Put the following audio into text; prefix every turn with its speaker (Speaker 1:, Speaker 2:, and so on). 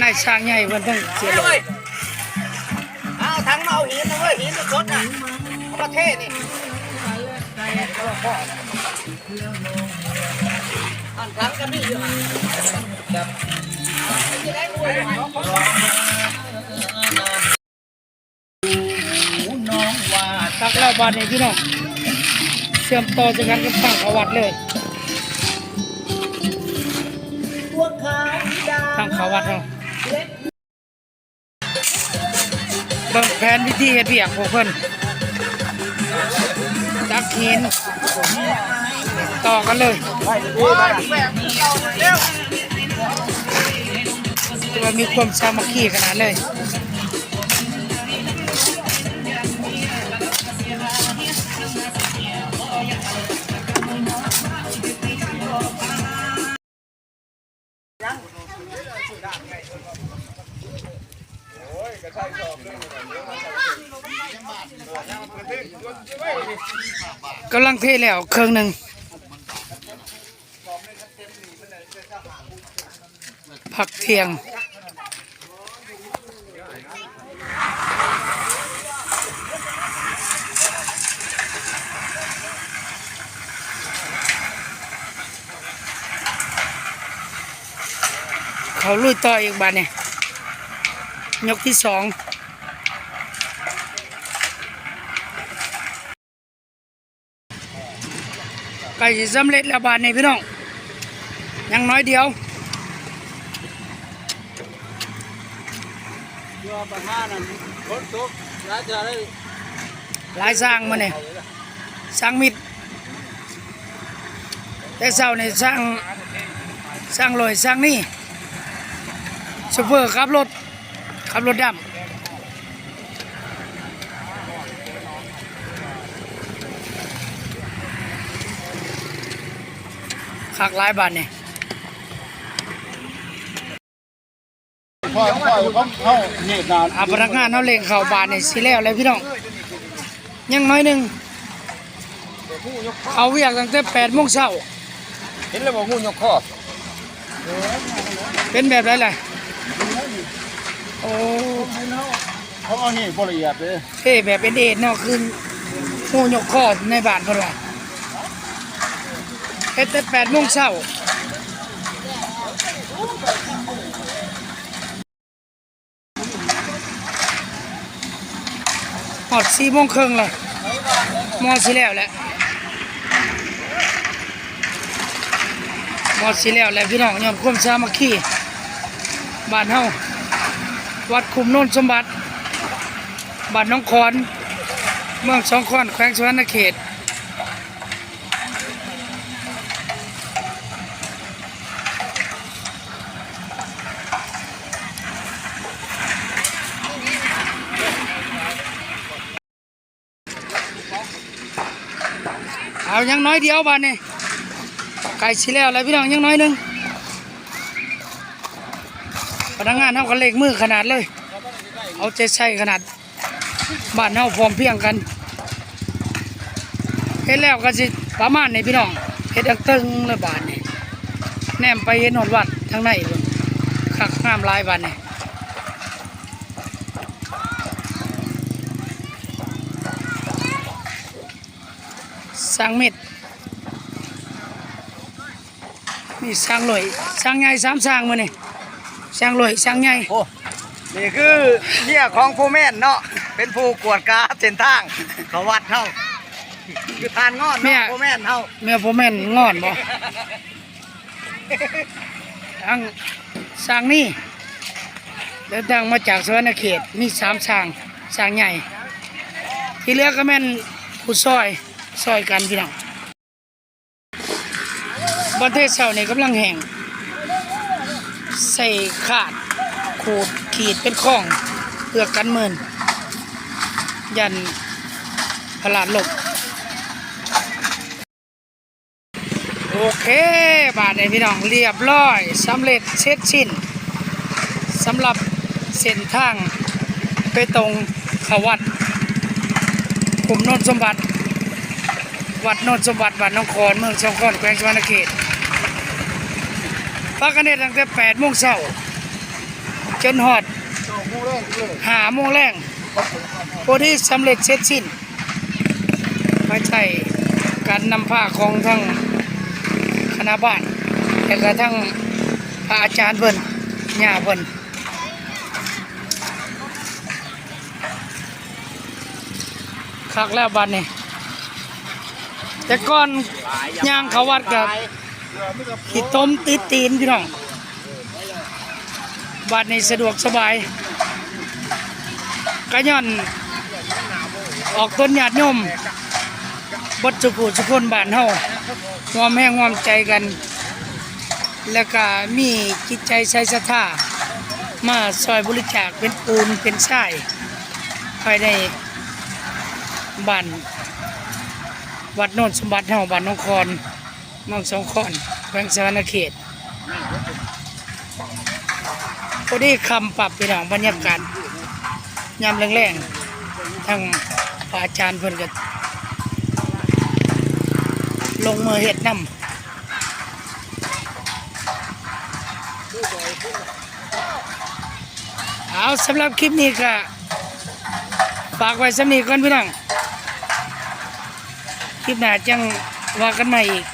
Speaker 1: นายช่างใหญ่เพิ่นต้องเสียลง
Speaker 2: เอาถังเอาหินนะเว้ยหินสดๆน่ะประเทศนี่อันถังก็มีอยู่ฮะ
Speaker 1: ตักแล้วบานนี้พี่น้องเชื่อมต่อจากกันกับฝั่งเขวัดเลยฝั่งขาวัดเราะ เบิ่งแผนวิธีเฮ็ดเบียกของเพิ่นตักหินต่อกันเลยตัวามีความสามัคคีขนาดเลย กำลังเทแล้วเครื่องหนึ่งผักเทียงเขาลุยต่ออีกบานเนี่ยยกที่สอง กล้สิสำเร็จแล้วบาทนี่พี่น้องยังน้อยเดียวหลายสร้างมาเนี่ยสร้างมิดแต่เช้านี่ยสร้างสร้างลอยสร้างนี่ซูเปอร์ขับรถขับรถดำ คักหลายบาทนี่
Speaker 3: พ่อพ่อเขาเขาเหตุนาน
Speaker 1: อาพนักงานเขาเล่งเข่าบาทนี่สิแล้วเลยพี่น้องยังน้อยหนึ่งเขาเวียกตั้งแต่แปดโมงเช้า
Speaker 3: เห็นแล้วบอกงูยกคอ
Speaker 1: เป็นแบบไรล่ะโอ้
Speaker 3: เขาเอานี่บ่ละเอียดเลย
Speaker 1: เท่แบบเป็นเอ็ดเนาะคือหูยกคอในบ้านเพิ่นว่า เฮ็ดแต่แปดโมงเช้าหอดสี่โมงครึ่งเลยมอสิแล้วแหละมอสิแล้วแหละพี่น้องยอมความสามัคคีบ้านเฮาวัดคุมโน่นสมบัติบ้านน้องคอน เมืองสองคอนแขวงสวรรณเขต เอายังน้อยเดียวบ้านนี่ไก่สิแล้วแล้วพี่น้องยังน้อยหนึงพนักงานเท่ากันเลขมือขนาดเลย เอาใจใส่ขนาดบ้านเฮาพร้อมเพียงกันเฮ็ดแล้วก็สิประมาณนี้พี่น้องเฮ็ดอักตึงเลยบาทนี่แนมไปเห็นหอดวัดทางในคักงามลายบาทนี่ สร้างเม็ดนี่สร้างลอยสร้างใหญ่สามสร้างมื้อนี่สร้างลอยสร้างใหญ่
Speaker 2: โอ้นี่คือเนี่ยของผู้แม่นเนาะเป็นผู้กวดกาเส้นทางเขาวัดเฮาคือทานงอนเนาะผู้แม่นเฮา
Speaker 1: เมื่อผมแม่นงอนบ่ทางสร้างนี่เดินทางมาจากสวรรณเขตมีสามสร้างสร้างใหญ่ ที่เหลือก็แม่นผู้ซอย ซอยกันพี่น้องประเทศเสานี่กำลังแห่งใส่ขาดขูดขีดเป็นข้องเพื่อกันเมิน ยันพลาดหลบโอเค บาทในพี่น้องเรียบร้อยสำเร็จเสร็จสิ้นสำหรับเส้นทางไปตรงขวัดขุมโนนสมบัติ วัดโนนสมบัติวัดน้องคอนเมืองสองคอนแขวงสวรรณเขตพักกันเนตตั้งแต่แปดโมงเช้าจนฮอด
Speaker 3: เจ้าหมูแรงเลย
Speaker 1: หาโมงแรงพอที่สำเร็จเสร็จสิ้นไม่ใช่การนำผ้าของทั้งคณะบ้านแต่กระทั่งพระอาจารย์เพิ่นย่าเพิ่นคักแล้วบัดนี้ แต่ก่อนย่างเขาวัดกับขีดต้มติดตีนพี่น้องบัดนี้สะดวกสบายกระย่อนออกต้นหยาดยมบดสุขุสุคนบ้านเฮาหวอมแห้งหวอมใจกัน แล้วก็มีจิตใจใส่ศรัทธามาซอยบริจาคเป็นปูนเป็นทรายภายในบ้าน วัดโนนสมบัติเฮาบ้านน้องคอนน้องสองคอนแขวงสวรรณเขตพอดีคำปรับไปหนองบรรยากาศยามแรงๆทางพระอาจารย์เพิ่นก็ลงมือเฮ็ดนํเอาสำหรับคลิปนี้ก็ฝากไว้สำนีก่อนพี่น้อง คลิปหน้าจังว่ากันใหม่อีก